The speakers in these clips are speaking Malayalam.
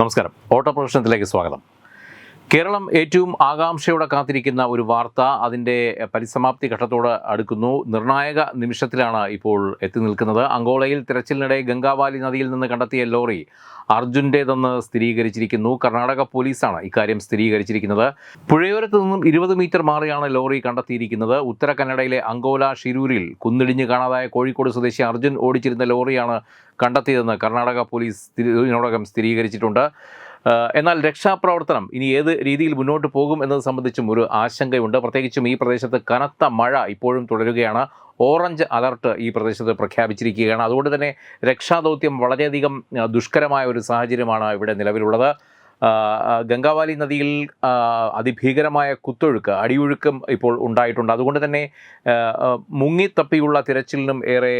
നമസ്കാരം. ഓട്ടോ പ്രൊഫഷണത്തിലേക്ക് സ്വാഗതം. കേരളം ഏറ്റവും ആകാംക്ഷയോടെ കാത്തിരിക്കുന്ന ഒരു വാർത്ത അതിന്റെ പരിസമാപ്തി ഘട്ടത്തോട് അടുക്കുന്നു. നിർണായക നിമിഷത്തിലാണ് ഇപ്പോൾ എത്തി നിൽക്കുന്നത്. അങ്കോളയിൽ തിരച്ചിലിനിടെ ഗംഗാവാലി നദിയിൽ നിന്ന് കണ്ടെത്തിയ ലോറി അർജുന്റേതെന്ന് സ്ഥിരീകരിച്ചിരിക്കുന്നു. കർണാടക പോലീസാണ് ഇക്കാര്യം സ്ഥിരീകരിച്ചിരിക്കുന്നത്. പുഴയോരത്ത് നിന്നും ഇരുപത് മീറ്റർ മാറിയാണ് ലോറി കണ്ടെത്തിയിരിക്കുന്നത്. ഉത്തര കന്നഡയിലെ അങ്കോല ഷിരൂരിൽ കുന്നിടിഞ്ഞ് കാണാതായ കോഴിക്കോട് സ്വദേശി അർജുൻ ഓടിച്ചിരുന്ന ലോറിയാണ് കണ്ടെത്തിയതെന്ന് കർണാടക പോലീസ് ഇതിനോടകം സ്ഥിരീകരിച്ചിട്ടുണ്ട്. എന്നാൽ രക്ഷാപ്രവർത്തനം ഇനി ഏത് രീതിയിൽ മുന്നോട്ട് പോകും എന്നത് സംബന്ധിച്ചും ഒരു ആശങ്കയുണ്ട്. പ്രത്യേകിച്ചും ഈ പ്രദേശത്ത് കനത്ത മഴ ഇപ്പോഴും തുടരുകയാണ്. ഓറഞ്ച് അലർട്ട് ഈ പ്രദേശത്ത് പ്രഖ്യാപിച്ചിരിക്കുകയാണ്. അതുകൊണ്ട് തന്നെ രക്ഷാദൗത്യം വളരെയധികം ദുഷ്കരമായ ഒരു സാഹചര്യമാണ് ഇവിടെ നിലവിലുള്ളത്. ഗംഗാവാലി നദിയിൽ അതിഭീകരമായ കുത്തൊഴുക്ക് അടിയൊഴുക്കും ഇപ്പോൾ ഉണ്ടായിട്ടുണ്ട്. അതുകൊണ്ട് തന്നെ മുങ്ങിത്തപ്പിയുള്ള തിരച്ചിലിനും ഏറെ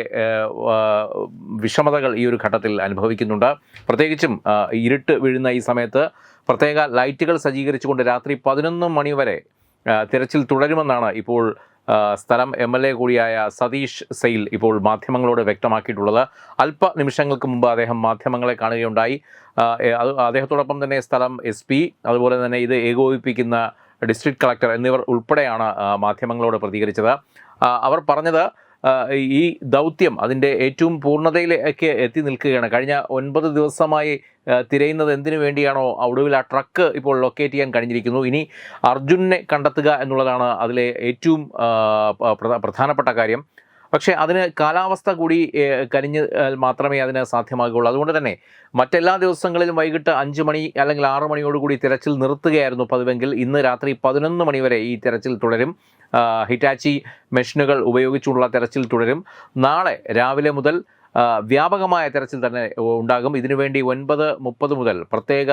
വിഷമതകൾ ഈ ഒരു ഘട്ടത്തിൽ അനുഭവിക്കുന്നുണ്ട്. പ്രത്യേകിച്ചും ഇരുട്ട് വീഴുന്ന ഈ സമയത്ത് പ്രത്യേക ലൈറ്റുകൾ സജ്ജീകരിച്ചുകൊണ്ട് രാത്രി പതിനൊന്ന് മണി വരെ തിരച്ചിൽ തുടരുമെന്നാണ് ഇപ്പോൾ സ്ഥലം എം എൽ എ കൂടിയായ സതീഷ് സെയിൽ ഇപ്പോൾ മാധ്യമങ്ങളോട് വ്യക്തമാക്കിയിട്ടുള്ളത്. അല്പ നിമിഷങ്ങൾക്ക് മുമ്പ് അദ്ദേഹം മാധ്യമങ്ങളെ കാണുകയുണ്ടായി. അത് അദ്ദേഹത്തോടൊപ്പം തന്നെ സ്ഥലം എസ് പി അതുപോലെ തന്നെ ഇത് ഏകോപിപ്പിക്കുന്ന ഡിസ്ട്രിക്ട് കളക്ടർ എന്നിവർ ഉൾപ്പെടെയാണ് മാധ്യമങ്ങളോട് പ്രതികരിച്ചത്. അവർ പറഞ്ഞത് ഈ ദൗത്യം അതിന്റെ ഏറ്റവും പൂർണതയിലേക്ക് എത്തി നിൽക്കുകയാണ്. കഴിഞ്ഞ ഒൻപത് ദിവസമായി തിരയുന്നത് എന്തിനു വേണ്ടിയാണോ? ഒടുവിൽ ആ ട്രക്ക് ഇപ്പോൾ ലൊക്കേറ്റ് ചെയ്യാൻ കഴിഞ്ഞിരിക്കുന്നു. ഇനി അർജുനെ കണ്ടെത്തുക എന്നുള്ളതാണ് അതിലെ ഏറ്റവും പ്രധാനപ്പെട്ട കാര്യം. പക്ഷേ അതിന് കാലാവസ്ഥ കൂടി കരിഞ്ഞ് മാത്രമേ അതിന് സാധ്യമാകുകയുള്ളൂ. അതുകൊണ്ട് തന്നെ മറ്റെല്ലാ ദിവസങ്ങളിലും വൈകിട്ട് അഞ്ച് മണി അല്ലെങ്കിൽ ആറ് മണിയോടുകൂടി തിരച്ചിൽ നിർത്തുകയായിരുന്നു പതിവെങ്കിൽ ഇന്ന് രാത്രി പതിനൊന്ന് മണിവരെ ഈ തിരച്ചിൽ തുടരും. ഹിറ്റാച്ചി മെഷീനുകൾ ഉപയോഗിച്ചുള്ള തെരച്ചിൽ തുടരും. നാളെ രാവിലെ മുതൽ വ്യാപകമായ തെരച്ചിൽ തന്നെ ഉണ്ടാകും. ഇതിനുവേണ്ടി ഒൻപത് മുപ്പത് മുതൽ പ്രത്യേക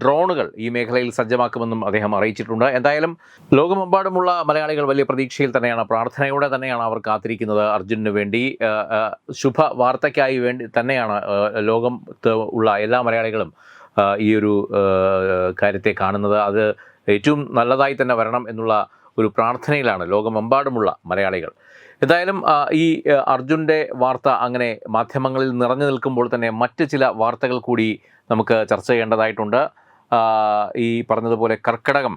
ഡ്രോണുകൾ ഈ മേഖലയിൽ സജ്ജമാക്കുമെന്നും അദ്ദേഹം അറിയിച്ചിട്ടുണ്ട്. എന്തായാലും ലോകമെമ്പാടുമുള്ള മലയാളികൾ വലിയ പ്രതീക്ഷയിൽ തന്നെയാണ് പ്രാർത്ഥനയോടെ തന്നെയാണ് അവർ കാത്തിരിക്കുന്നത് അർജുനു വേണ്ടി. ശുഭ വാർത്തയ്ക്കായി വേണ്ടി തന്നെയാണ് ലോകത്ത് ഉള്ള എല്ലാ മലയാളികളും ഈ ഒരു കാര്യത്തെ കാണുന്നത്. അത് ഏറ്റവും നല്ലതായി തന്നെ വരണം എന്നുള്ള ഒരു പ്രാർത്ഥനയിലാണ് ലോകമെമ്പാടുമുള്ള മലയാളികൾ. എന്തായാലും ഈ അർജുന്റെ വാർത്ത അങ്ങനെ മാധ്യമങ്ങളിൽ നിറഞ്ഞു നിൽക്കുമ്പോൾ തന്നെ മറ്റ് ചില വാർത്തകൾ കൂടി നമുക്ക് ചർച്ച ചെയ്യേണ്ടതായിട്ടുണ്ട്. ഈ പറഞ്ഞതുപോലെ കർക്കിടകം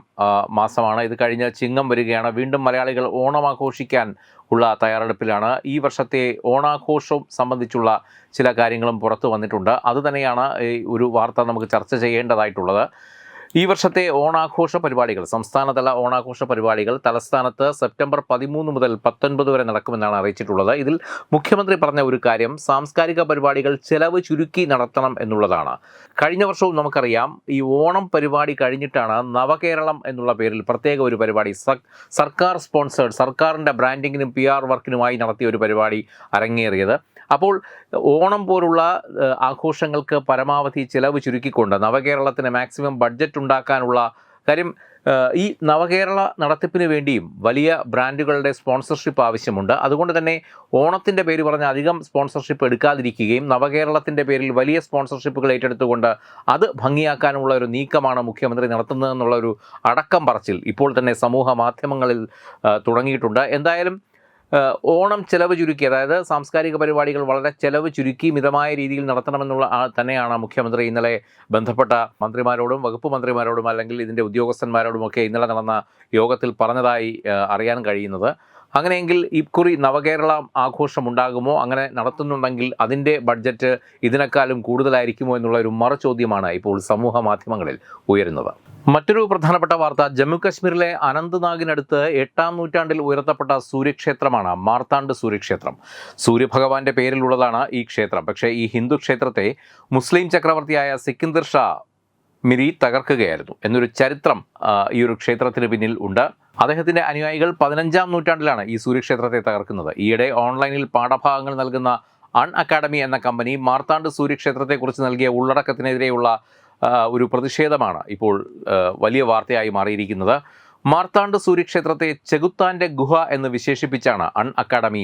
മാസമാണ്. ഇത് കഴിഞ്ഞ് ചിങ്ങം വരികയാണ്. വീണ്ടും മലയാളികൾ ഓണം ആഘോഷിക്കാൻ ഉള്ള തയ്യാറെടുപ്പിലാണ്. ഈ വർഷത്തെ ഓണാഘോഷം സംബന്ധിച്ചുള്ള ചില കാര്യങ്ങളും പുറത്തു വന്നിട്ടുണ്ട്. അതുതന്നെയാണ് ഈ ഒരു വാർത്ത നമുക്ക് ചർച്ച ചെയ്യേണ്ടതായിട്ടുള്ളത്. ഈ വർഷത്തെ ഓണാഘോഷ പരിപാടികൾ സംസ്ഥാനതല ഓണാഘോഷ പരിപാടികൾ തലസ്ഥാനത്ത് സെപ്റ്റംബർ പതിമൂന്ന് മുതൽ പത്തൊൻപത് വരെ നടക്കുമെന്നാണ് അറിയിച്ചിട്ടുള്ളത്. ഇതിൽ മുഖ്യമന്ത്രി പറഞ്ഞ ഒരു കാര്യം സാംസ്കാരിക പരിപാടികൾ ചെലവ് ചുരുക്കി നടത്തണം എന്നുള്ളതാണ്. കഴിഞ്ഞ വർഷവും നമുക്കറിയാം ഈ ഓണം പരിപാടി കഴിഞ്ഞിട്ടാണ് നവകേരളം എന്നുള്ള പേരിൽ പ്രത്യേക ഒരു പരിപാടി സർക്കാർ സ്പോൺസേഡ് സർക്കാരിന്റെ ബ്രാൻഡിങ്ങിനും പി ആർ വർക്കിനുമായി നടത്തിയ ഒരു പരിപാടി അരങ്ങേറിയത്. അപ്പോൾ ഓണം പോലുള്ള ആഘോഷങ്ങൾക്ക് പരമാവധി ചിലവ് ചുരുക്കിക്കൊണ്ട് നവകേരളത്തിന് മാക്സിമം ബഡ്ജറ്റ് ഉണ്ടാക്കാനുള്ള കാര്യം ഈ നവകേരള നടത്തിപ്പിന് വേണ്ടിയും വലിയ ബ്രാൻഡുകളുടെ സ്പോൺസർഷിപ്പ് ആവശ്യമുണ്ട്. അതുകൊണ്ട് തന്നെ ഓണത്തിന്റെ പേര് പറഞ്ഞ് അധികം സ്പോൺസർഷിപ്പ് എടുക്കാതിരിക്കുകയും നവകേരളത്തിന്റെ പേരിൽ വലിയ സ്പോൺസർഷിപ്പുകൾ ഏറ്റെടുത്തുകൊണ്ട് അത് ഭംഗിയാക്കാനുള്ള ഒരു നീക്കമാണ് മുഖ്യമന്ത്രി നടത്തുന്നതെന്നുള്ള ഒരു അടക്കം പറച്ചിൽ ഇപ്പോൾ തന്നെ സമൂഹ മാധ്യമങ്ങളിൽ തുടങ്ങിയിട്ടുണ്ട്. എന്തായാലും ഓണം ചെലവ് ചുരുക്കി അതായത് സാംസ്കാരിക പരിപാടികൾ വളരെ ചെലവ് ചുരുക്കി മിതമായ രീതിയിൽ നടത്തണമെന്നുള്ള തന്നെയാണ് മുഖ്യമന്ത്രി ഇന്നലെ ബന്ധപ്പെട്ട മന്ത്രിമാരോടും വകുപ്പ് മന്ത്രിമാരോടും അല്ലെങ്കിൽ ഇതിന്റെ ഉദ്യോഗസ്ഥന്മാരോടുമൊക്കെ ഇന്നലെ നടന്ന യോഗത്തിൽ പറഞ്ഞതായി അറിയാൻ കഴിയുന്നത്. അങ്ങനെയെങ്കിൽ ഇക്കുറി നവകേരള ആഘോഷം ഉണ്ടാകുമോ? അങ്ങനെ നടത്തുന്നുണ്ടെങ്കിൽ അതിന്റെ ബഡ്ജറ്റ് ഇതിനേക്കാളും കൂടുതലായിരിക്കുമോ എന്നുള്ള ഒരു മറുചോദ്യമാണ് ഇപ്പോൾ സമൂഹ മാധ്യമങ്ങളിൽ ഉയരുന്നത്. മറ്റൊരു പ്രധാനപ്പെട്ട വാർത്ത ജമ്മു കശ്മീരിലെ അനന്ത്നാഗിനടുത്ത് എട്ടാം നൂറ്റാണ്ടിൽ ഉയർത്തപ്പെട്ട സൂര്യക്ഷേത്രമാണ് മാർത്താണ്ഡ് സൂര്യക്ഷേത്രം. സൂര്യഭഗവാന്റെ പേരിലുള്ളതാണ് ഈ ക്ഷേത്രം. പക്ഷേ ഈ ഹിന്ദു ക്ഷേത്രത്തെ മുസ്ലിം ചക്രവർത്തിയായ സിക്കിന്ദർ ഷാ മിരി തകർക്കുകയായിരുന്നു. എന്നൊരു ചരിത്രം ഈ ഒരു ക്ഷേത്രത്തിന് പിന്നിൽ ഉണ്ട്. അദ്ദേഹത്തിന്റെ അനുയായികൾ പതിനഞ്ചാം നൂറ്റാണ്ടിലാണ് ഈ സൂര്യക്ഷേത്രത്തെ തകർക്കുന്നത്. ഈയിടെ ഓൺലൈനിൽ പാഠഭാഗങ്ങൾ നൽകുന്ന അൺ അക്കാഡമി എന്ന കമ്പനി മാർത്താണ്ഡ് സൂര്യക്ഷേത്രത്തെക്കുറിച്ച് നൽകിയ ഉള്ളടക്കത്തിനെതിരെയുള്ള ഒരു പ്രതിഷേധമാണ് ഇപ്പോൾ വലിയ വാർത്തയായി മാറിയിരിക്കുന്നത്. മാർത്താണ്ഡ് സൂര്യക്ഷേത്രത്തെ ചെകുത്താന്റെ ഗുഹ എന്ന് വിശേഷിപ്പിച്ചാണ് അൺ അക്കാഡമി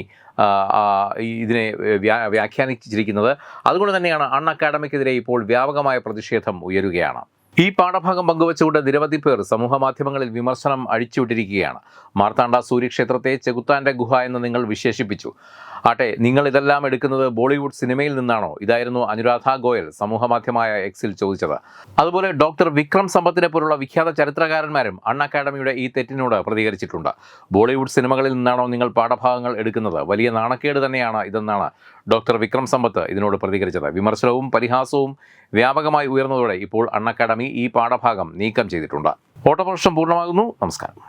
ഇതിനെ വ്യാഖ്യാനിച്ചിരിക്കുന്നത്. അതുകൊണ്ട് തന്നെയാണ് അൺ അക്കാഡമിക്കെതിരെ ഇപ്പോൾ വ്യാപകമായ പ്രതിഷേധം ഉയരുകയാണ്. ഈ പാഠഭാഗം പങ്കുവച്ചുകൊണ്ട് നിരവധി പേർ സമൂഹ മാധ്യമങ്ങളിൽ വിമർശനം അഴിച്ചുവിട്ടിരിക്കുകയാണ്. മാർത്താണ്ഡ സൂര്യക്ഷേത്രത്തെ ചെകുത്താന്റെ ഗുഹ എന്ന് നിങ്ങൾ വിശേഷിപ്പിച്ചു. ആട്ടെ നിങ്ങൾ ഇതെല്ലാം എടുക്കുന്നത് ബോളിവുഡ് സിനിമയിൽ നിന്നാണോ? ഇതായിരുന്നു അനുരാധ ഗോയൽ സമൂഹമാധ്യമമായ എക്സിൽ ചോദിച്ചത്. അതുപോലെ ഡോക്ടർ വിക്രം സമ്പത്തിനെ പോലുള്ള വിഖ്യാത ചരിത്രകാരന്മാരും അൺ അക്കാഡമിയുടെ ഈ തെറ്റിനോട് പ്രതികരിച്ചിട്ടുണ്ട്. ബോളിവുഡ് സിനിമകളിൽ നിന്നാണോ നിങ്ങൾ പാഠഭാഗങ്ങൾ എടുക്കുന്നത്? വലിയ നാണക്കേട് തന്നെയാണ് ഇതെന്നാണ് ഡോക്ടർ വിക്രം സമ്പത്ത് ഇതിനോട് പ്രതികരിച്ചത്. വിമർശനവും പരിഹാസവും വ്യാപകമായി ഉയർന്നതോടെ ഇപ്പോൾ അൺ അക്കാഡമി ഈ പാഠഭാഗം നീക്കം ചെയ്തിട്ടുണ്ട്. ഓട്ടപ്രശ്നം പൂർണമാകുന്നു. നമസ്കാരം.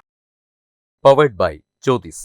Powered by Jyothis